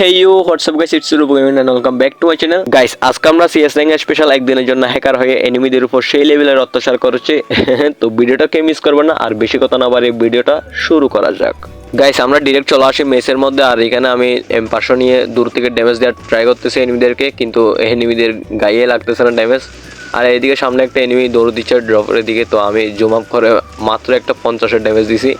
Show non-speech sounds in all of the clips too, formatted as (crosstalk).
Hey you what's up guys it's Roop gaming and welcome back to my channel guys আজকে আমরা CS rank special একদিনের জন্য hacker হয়ে এনিমিদের উপর সেই লেভেলের অত্যাচার করেছে। (laughs) তো ভিডিওটাকে মিস করবেন না। আর বেশি কথা না বাড়ি ভিডিওটা শুরু করা যাক। গাইস আমরা ডিরেক্ট চলে আসি মেসের মধ্যে। আর এখানে আমি এম পাঁচশো নিয়ে দূর থেকে ড্যামেজ দেওয়ার ট্রাই করতেছি এনিমিদেরকে কিন্তু এনিমিদের গায়ে লাগতেছে না ড্যামেজ আর এদিকে সামনে একটা এনিমি দৌড় দিচ্ছে ড্রপের দিকে। তো আমি জুম করে মাত্র একটা পঞ্চাশের ড্যামেজ দিছি।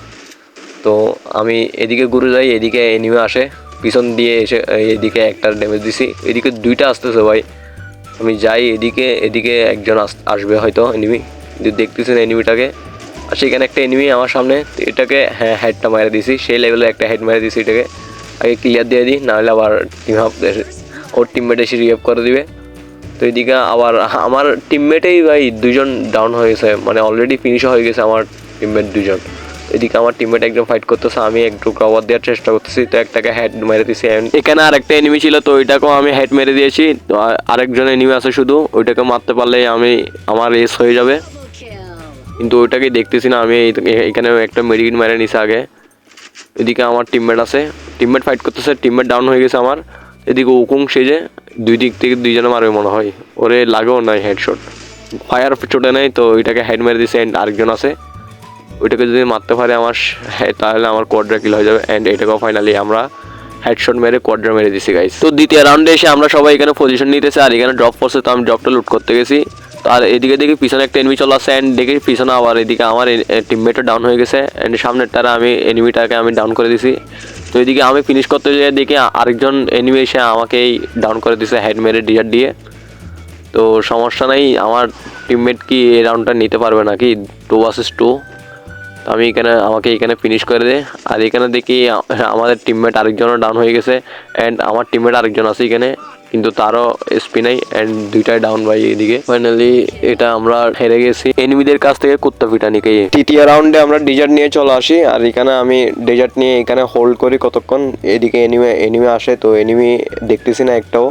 তো আমি এদিকে ঘুরে যাই, এদিকে এনিমে আসে। পিছন দিয়ে এসে এদিকে একটা ড্যামেজ দিছি। এদিকে দুইটা আসতেছে ভাই। আমি যাই এদিকে এদিকে একজন আস- আসবে হয়তো এনিমি কিন্তু দেখতেছেন এনিমিটাকে আর সেখানে একটা এনিমি আমার সামনে। এটাকে হ্যাঁ হেডটা মেরে দিছি। সেই লেভেলে একটা হেড মেরে দিছি এটাকে। আগে ক্লিয়ার দিয়ে দিই নাহলে আবার টিম আপ ওর টিমমেট এসে রিয়েভ করে দিবে। তো এদিকে আবার, আমার টিমমেটেই ভাই দুজন ডাউন হয়ে গেছে। মানে অলরেডি ফিনিশ হয়ে গেছে আমার টিমমেট দুজন এদিকে আমার টিমমেট একদম ফাইট করতেছে, আমি একটু কভার দেওয়ার চেষ্টা করতেছি, তো একটাকে হেড মেরে দিছি। এখানে আরেকটা এনিমি ছিল, তো ওইটাকেও আমি হেড মেরে দিয়েছি। তো আর- আরেকজন এনিমি আছে শুধু, ওইটাকে মারতে পারলে আমি, আমার এস হয়ে যাবে। কিন্তু ওইটাকে দেখতেছি না, আমি এখানে একটা মেডিকেট মেরে নিছি আগে। এদিকে আমার টিমমেট আছে টিমমেট ফাইট করতেছে টিমমেট ডাউন হয়ে গেছে আমার। এদিকে উকুং সেজে, দুই দিক থেকে দুইজনে মারবে মনে হয়। ওরে, লাগেও নাই হেডশট ফায়ার চোটে নেই, তো ওইটাকে হেড মেরে দিছে অ্যান্ড আরেকজন আছে। ওইটাকে যদি মারতে পারে আমার হ্যাঁ, তাহলে আমার কোয়াড্রা কিল হয়ে যাবে অ্যান্ড এটাকেও ফাইনালি আমরা হেডশট মেরে কোয়াড্রা মেরে দিছি গাইস তো দ্বিতীয় রাউন্ডে এসে আমরা সবাই এখানে পজিশন নিতেছি আর এখানে ড্রপ করছে তো আমি ড্রপটা লুট করতে গেছি। আর এদিকে দেখি পিছনে একটা এনিমি চলে আসছে অ্যান্ড দেখি পিছনে আবার এদিকে আমার টিমমেটও ডাউন হয়ে গেছে অ্যান্ড সামনেরটারে আমি এনিমিটাকে আমি ডাউন করে দিছি। তো এদিকে আমি ফিনিশ করতে যেয়ে দেখি আরেকজন এনিমি এসে আমাকেই ডাউন করে দিছে হেড মেরে ডিজার দিয়ে। তো সমস্যা নাই আমার টিমমেট কি এই রাউন্ডটা নিতে পারবে নাকি? টু ভার্সেস টু আমি এখানে, আমাকে এখানে ফিনিশ করে দে। আর এখানে দেখি, আমাদের টিমমেট আরেকজনও ডাউন হয়ে গেছে অ্যান্ড আমার টিমমেট আরেকজন আছে এখানে, কিন্তু তারও এসপি নাই অ্যান্ড দুইটাই ডাউন ভাই এদিকে। ফাইনালি এটা আমরা হেরে গেছি। এনিমিদের কাছ থেকে কুত্তা পিটানিকে তৃতীয় রাউন্ডে আমরা ডেজার্ট নিয়ে চলে আসি, আর এখানে আমি ডেজার্ট নিয়ে এখানে হোল্ড করি কতক্ষণ, এদিকে এনিমে এনিমে আসে, তো এনিমি দেখতেছি না একটাও।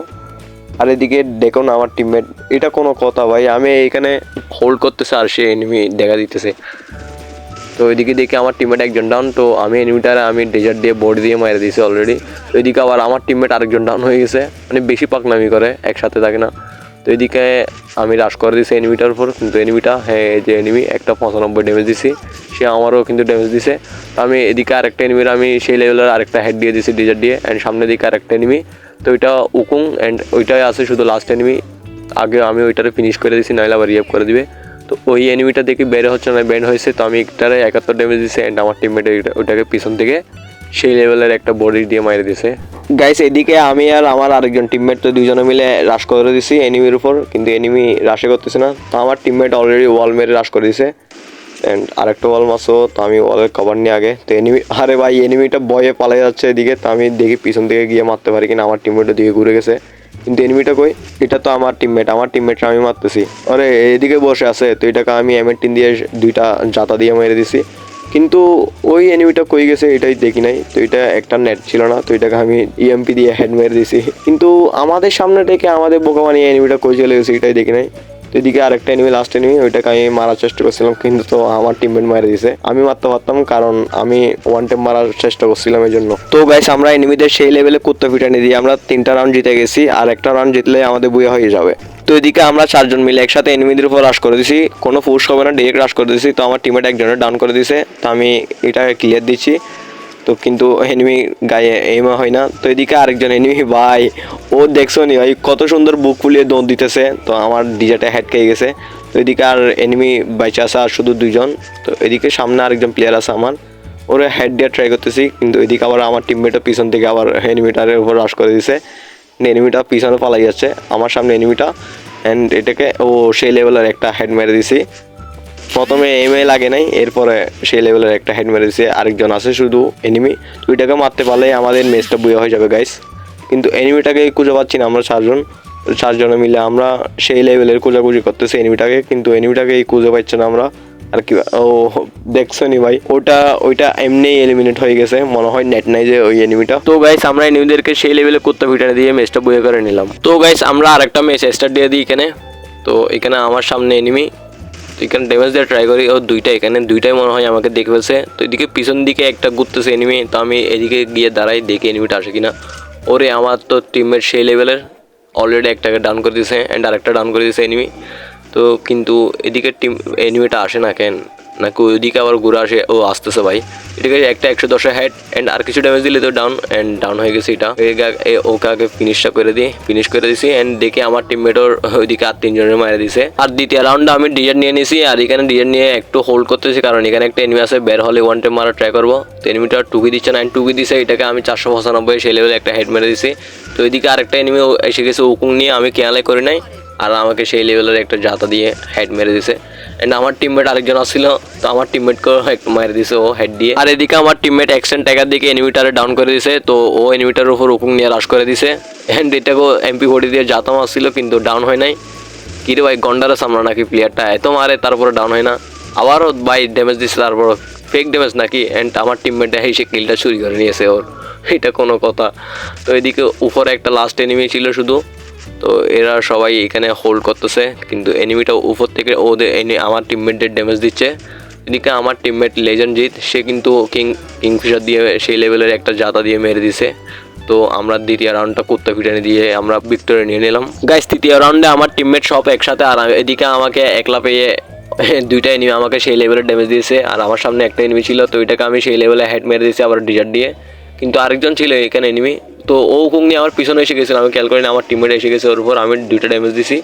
আর এদিকে দেখুন আমার টিমমেট এটা কোনো কথা ভাই, আমি এখানে হোল্ড করতেছে আর সে এনিমি দেখা দিতেছে। তো এদিকে দেখে আমার টিমমেট একজন ডাউন তো আমি এনিমিটারে আমি ডেজার্ট দিয়ে বোর্ড দিয়ে মেরে দিয়েছি অলরেডি তো এদিকে আবার আমার টিমমেট আরেকজন ডাউন হয়ে গেছে মানে বেশি পাকনামি করে, একসাথে থাকে না। তো এদিকে আমি রাশ করে দিয়েছি এনিমিটার উপর, কিন্তু এনিমিটা হ্যাঁ যে এনিমি একটা পঁচানব্বই ড্যামেজ দিছি। সে আমারও কিন্তু ড্যামেজ দিছে। তো আমি এদিকে আরেকটা এনিমির আমি সেই লেভেলের আরেকটা হেড দিয়ে দিয়েছি ডেজার্ট দিয়ে অ্যান্ড সামনের দিকে আরেকটা এনিমি তো ওইটা উকুং অ্যান্ড ওইটাই আছে শুধু লাস্ট এনিমি আগে আমি ওইটারে ফিনিশ করে দিয়েছি নাহলে আবার রিয়েপ করে দিবে। ওই এনিমিটা দেখি বের হচ্ছে না ব্যান্ড হয়েছে, তো আমি একটারে একাত্তর ড্যামেজ দিছি অ্যান্ড আমার টিমমেট ওইটাকে পিছন থেকে সেই লেভেলের একটা বডি দিয়ে মাইরে দিছে। গাইস এদিকে আমি আর আমার আরেকজন টিমমেট তো দুজনে মিলে রাশ করে দিছি এনিমির উপর, কিন্তু এনিমি রাশে করতেছে না। তো আমার টিমমেট অলরেডি ওয়াল মেরে রাশ করে দিছে। অ্যান্ড আরেকটা ওয়াল মাসো তো আমি ওয়ালের কভার নিয়ে আগে। তো এনিমি আরে ভাই এনিমিটা বয়ে পালিয়ে যাচ্ছে এদিকে, তো আমি দেখি পিছন থেকে গিয়ে মারতে পারি কিনা, আমার টিমমেটের দিকে ঘুরে গেছে। কিন্তু এনিমিটা কই? এটা তো আমার টিমমেট আমার টিমমেটটা আমি মারতেছি। আরে এদিকে বসে আছে, তো এটাকে আমি এমএটিন দিয়ে দুইটা জাতা দিয়ে মেরে দিছি। কিন্তু ওই এনিমিটা কই গেছে এটাই দেখি নাই। তো এটা একটা নেট ছিল না, তো এটাকে আমি ইএমপি দিয়ে হেড মেরে দিছি। কিন্তু আমাদের সামনে থেকে আমাদের বোকা বানিয়ে এনিমিটা কই চলে গেছে এটাই দেখি নাই। তো এদিকে আরেকটা এনিমি লাস্ট এনিমি ওইটাকে আমি মারার চেষ্টা করছিলাম, কিন্তু তো আমার টিমমেট মারে দিছে। আমি মারতে পারতাম, কারণ আমি ওয়ান টাইম মারার চেষ্টা করছিলাম এই জন্য তো গাইস আমরা এনিমিদের সেই লেভেলে কুত্তা ফিটানি দিয়ে আমরা তিনটা রাউন্ড জিতে গেছি, আর একটা রাউন্ড জিতলে আমাদের বুয়ে হয়ে যাবে। তো এদিকে আমরা চারজন মিলে একসাথে এনিমিদের উপর রাশ করে দিছি, কোনো ফুস হবে না ডিরেক্ট রাশ করে দিছি। তো আমার টিমেট একজনের ডাউন করে দিছে, তো আমি এটা ক্লিয়ার দিচ্ছি। তো কিন্তু এনিমি গায়ে এমা হয় না। তো এদিকে আরেকজন এনিমি ভাই, ও দেখছ নি ভাই, কত সুন্দর বুক ফুলিয়ে দৌড় দিতেছে। তো আমার ডিজাটা হেড খেয়ে গেছে। তো এদিকে আর এনিমি বাইচে আছে আর শুধু দুইজন। তো এদিকে সামনে আরেকজন প্লেয়ার আছে আমার। ওরে হেড দিয়ে ট্রাই করতেছি, কিন্তু এদিকে আবার আমার টিমমেটও পিছন থেকে আবার এনিমিটারের উপর রাশ করে দিছে। এনিমিটা পিছনে পালাই যাচ্ছে, আমার সামনে এনিমিটা অ্যান্ড এটাকে ও সেই লেভেলের একটা হেড মেরে দিছি। প্রথমে এম এ লাগে নাই, এরপরে সেই লেভেলের একটা হেড মেরে দিছে আরেকজন আছে শুধু এনিমি দুইটাকে মারতে পারলে আমাদের ম্যাচটা বুয়ে হয়ে যাবে গাইস কিন্তু এনিমিটাকে খুঁজে পাচ্ছি না আমরা চারজন, চারজনে মিলে আমরা সেই লেভেলের খোঁজাখুঁজি করতেছি এনিমিটাকে কিন্তু এনিমিটাকে খুঁজে পাচ্ছি না আমরা। আর কি, ও, দেখছ নি ভাই, ওটা, ওইটা এমনি এলিমিনেট হয়ে গেছে, মনে হয় নেট নাই যে ওই এনিমিটা তো গাইস আমরা এনিমিদেরকে সেই লেভেলে কুত্তা ফিটারে দিয়ে ম্যাচটা বয়ে করে নিলাম। তো গাইস আমরা আরেকটা ম্যাচ স্টার্ট দিয়ে দিই এখানে। তো এখানে আমার সামনে এনিমি তো এখানে ড্যামেজ দেওয়ার ট্রাই করি। ও দুইটা এখানে, দুইটাই মনে হয় আমাকে দেখে ফেলছে। তো এদিকে পিছন দিকে একটা ঘুরতেছে এনিমি তো আমি এদিকে গিয়ে দাঁড়াই, দেখি এনিমিটা আসে কিনা। ওরে, আমার তো টিমের সেই লেভেলের অলরেডি একটাকে ডাউন করে দিয়েছে অ্যান্ড আরেকটা ডাউন করে দিয়েছে এনিমি তো কিন্তু এদিকে টিম এনিমিটা আসে না কেন? নাকি ওইদিকে আবার ঘুরে আসে? ও আসতেছে ভাই। এটাকে একটা একশো দশে হেড অ্যান্ড আর কিছু ড্যামেজ দিলে তো ডাউন অ্যান্ড ডাউন হয়ে গেছে এটা। ওকে আগে ফিনিশটা করে দিই। ফিনিশ করে দিছি অ্যান্ড দেখে আমার টিমমেটর ওইদিকে আর তিনজনের মারে দিছে। আর দ্বিতীয় রাউন্ডে আমি ডিজার নিয়ে নিয়েছি আর এখানে ডিজার নিয়ে একটু হোল্ড করতেছি কারণ এখানে একটা এনিমি আছে, বের হলে ওয়ান টাইম মারা ট্রাই করব। তো এনিমিটা টুকি দিচ্ছে না টুকি দিছে, এটাকে আমি চারশো পঁচানব্বই সেই লেভেলে একটা হেড মেরে দিছি। তো ওইদিকে আরেকটা এনিমি এসে গেছে উকুং নিয়ে আমি খেয়ালে করি নাই। আর আমাকে সেই লেভেলের একটা জাতা দিয়ে হেড মেরে দিছে। এন্ড আমার টিমমেট আরেকজন আসছিল তো আমার টিমমেটকেও মেরে দিছে, ও হেড দিয়ে। আর এদিকে আমার টিমমেট অ্যাকশন ট্যাগার দিকে এনিমিটারে ডাউন করে দিছে, তো ও এনিমিটারের উপর উকুং নিয়ে রাশ করে দিছে। এন্ড এটাকেও এমপি ফোর্টি দিয়ে জাতা মারছিল কিন্তু ডাউন হয় নাই। কিরে ভাই গন্ডারে সামলা নাকি প্লেয়ারটা এত মারে তারপরে ডাউন হয় না। আবারও ভাই ড্যামেজ দিছে তারপর ফেক ড্যামেজ নাকি? অ্যান্ড আমার টিমমেটটা এসে কিলটা চুরি করে নিয়েছে ওর। এটা কোনো কথা। তো এদিকে উপরে একটা লাস্ট এনিমি ছিল শুধু। তো এরা সবাই এখানে হোল্ড করতেছে, কিন্তু এনিমিটা উপর থেকে ওদের আমার টিমমেটদের ড্যামেজ দিচ্ছে। এদিকে আমার টিমমেট লেজেন্ড জিত সে কিন্তু কিং কিংফিশার দিয়ে সেই লেভেলের একটা জাতা দিয়ে মেরে দিছে। তো আমরা দ্বিতীয় রাউন্ডটা কুত্তা পিটানি দিয়ে আমরা ভিক্টোরিয়া নিয়ে নিলাম। গাইস তৃতীয় রাউন্ডে আমার টিমমেট সব একসাথে আর এদিকে আমাকে একলা পেয়ে (laughs) দুইটা এনিমি আমাকে সেই লেভেলের ড্যামেজ দিয়েছে, আর আমার সামনে একটা এনিমি ছিল, তো ওইটাকে আমি সেই লেভেলে হেড মেরে দিয়েছি আবার ডিজার দিয়ে। কিন্তু আরেকজন ছিল এখানে এনিমি তো ও কুং নিয়ে আমার পিছনে এসে গেছিল, আমি খেয়াল করিনি আমার টিমমেট এসে গেছে, ওর উপর আমি দুইটা ড্যামেজ দিছি।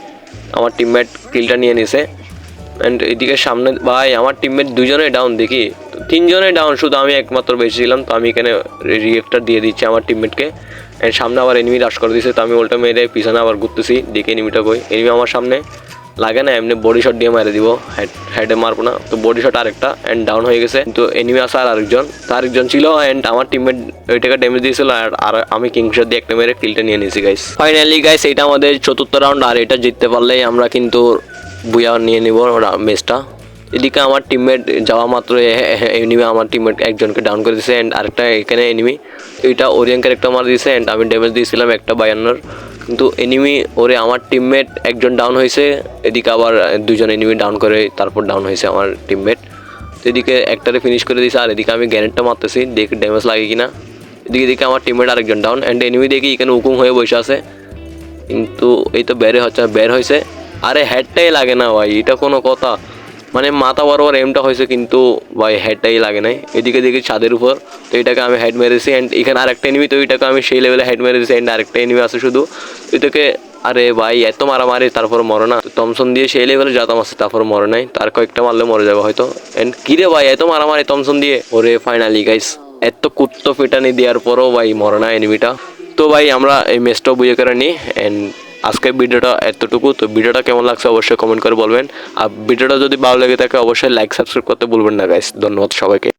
আমার টিমমেট কিলটা নিয়ে নিছে। অ্যান্ড এদিকে সামনে ভাই, আমার টিমমেট দুজনে ডাউন দেখি। তিনজনে ডাউন শুধু আমি একমাত্র বেঁচে ছিলাম, তো আমি এখানে রিয়েক্টার দিয়ে দিচ্ছি আমার টিমমেটকে অ্যান্ড সামনে আবার এনিমি রাশ করে দিয়েছে তো আমি উল্টা মেরে পিছনে আবার ঘুরতেছি, দেখি এনিমিটা কই। এনিমি আমার সামনে। লাগে না, এমনি বডি শট দিয়ে মারে দিব হেড মারবো না। তো বডি শট আরেকটা অ্যান্ড ডাউন হয়ে গেছে। তো এনিমি আসা আর আরেকজন। তো আরেকজন ছিল অ্যান্ড আমার টিমমেট ওইটাকে ড্যামেজ দিয়েছিল, আর আর আমি কিংশট দিয়ে একটা মেরে কিলটা নিয়ে নিয়েছি গাইস ফাইনালি গাইস এটা আমাদের চতুর্থ রাউন্ড আর এটা জিততে পারলেই আমরা কিন্তু বুয়া নিয়ে নিব ম্যাচটা এদিকে আমার টিমমেট যাওয়া মাত্র এনিমি আমার টিমমেট একজনকে ডাউন করে দিয়েছে অ্যান্ড আরেকটা এখানে এনিমি এটা ওরিয়ানকে একটা মার দিয়েছে অ্যান্ড আমি ড্যামেজ দিয়েছিলাম একটা বায়ান্নর। কিন্তু এনিমি ওরে আমার টিমমেট একজন ডাউন হয়েছে, এদিকে আবার দুজন এনিমি ডাউন করে তারপর ডাউন হয়েছে আমার টিমমেট তো এদিকে একটারে ফিনিশ করে দিয়েছে আর এদিকে আমি গ্যানেটটা মারতেছি, দেখি ড্যামেজ লাগে কিনা। এদিকে দেখি আমার টিমমেট আরেকজন ডাউন অ্যান্ড এনিমি দেখি এখানে উকুম হয়ে বসে আছে। কিন্তু এই তো বের হচ্ছে, বের হয়েছে। আরে হেডটাই লাগে না ভাই, এটা কোনো কথা। মানে মাথা বরাবর এমটা হয়েছে কিন্তু ভাই হেডটাই লাগে নাই। এদিকে দেখি ছাদের উপর, তো এটাকে আমি হেড মেরেছি অ্যান্ড এখানে আরেকটা এনিমি তো এটাকে আমি সেই লেভেলে হেড মেরেছি অ্যান্ড আরেকটা এনিমি আছে শুধু। এটাকে, আরে ভাই, এত মারামারি, তারপর মরে না। তমসন দিয়ে সেই লেভেলে যাতাম আছে তারপর মরে নাই। তার কয়েকটা মারলে মরে যাবে হয়তো। অ্যান্ড কিরে ভাই, এত মারামারি তমসন দিয়ে? ওরে ফাইনালি গাইস এত কুত্তো ফিটানি দেওয়ার পরও ভাই মরে না এনিমিটা তো ভাই, আমরা এই ম্যাচটাও বুঝে করে নিই অ্যান্ড আজকের ভিডিওটা এতটুকু। তো ভিডিওটা কেমন লাগছে অবশ্যই কমেন্ট করে বলবেন। আর ভিডিওটা যদি ভালো লেগে থাকে, অবশ্যই লাইক সাবস্ক্রাইব করতে ভুলবেন না গাইস ধন্যবাদ সবাইকে।